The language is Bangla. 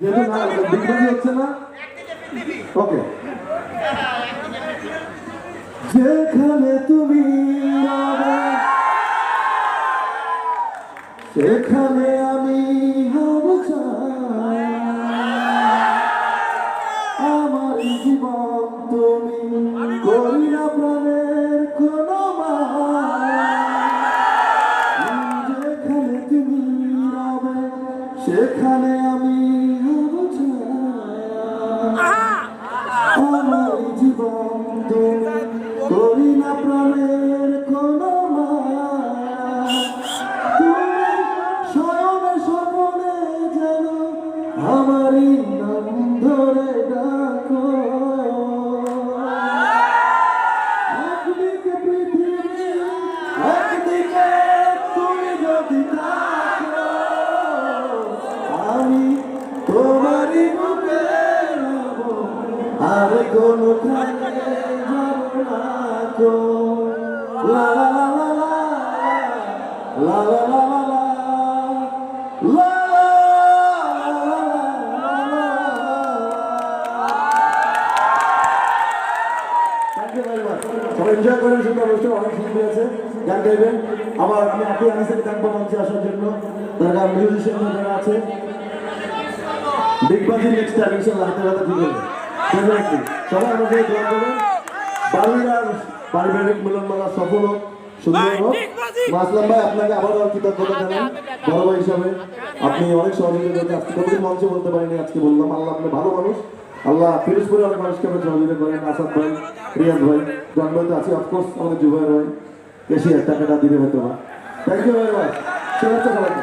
যেহেতু না বিক্রি হচ্ছে না ওকে যেখানে তুমি সেখানে আমি। আমার জীবন তুমি করি না প্রাণের কোনো। যেখানে তুমি রবে সেখানে আমার জীবন করি না প্রাণের কোনো। তুমি স্বয়ং স্বপনে যেন আমারই নাম ধরে ডাকো আর কোন লা লা লা লা লা লা লা অনেক শিল্পী আবার আমি আপনি আনিসের গান আসার জন্য তারা মিউজিশিয়ান আছে বিগ বাজি নেক্সট টাইম ইনশাল্লাহ হাতে হবে Definitely. সবাই আমাকে দোয়া করবেন। বাড়ির পারিবারিক মিলনমেলা সফল হোক সুন্দর হোক। মাসলাম ভাই আপনাকে আবারও কৃতজ্ঞতা জানাই। বড় ভাই হিসাবে আপনি অনেক সহযোগিতা করেন আজকে কোনোদিন মঞ্চে বলতে পারিনি আজকে বললাম আল্লাহ আপনি ভালো মানুষ। আল্লাহ পিরোজপুরে অনেক মানুষকে আপনি সহযোগিতা করেন। আসাদ ভাই রিয়াজ ভাই জন্মতে আছে অফকোর্স আমাদের জুবাইর ভাই। বেশি টাকাটা দিবে হয়তো না। থ্যাংক ইউ ভেরি মাচ শুভেচ্ছা সবাইকে।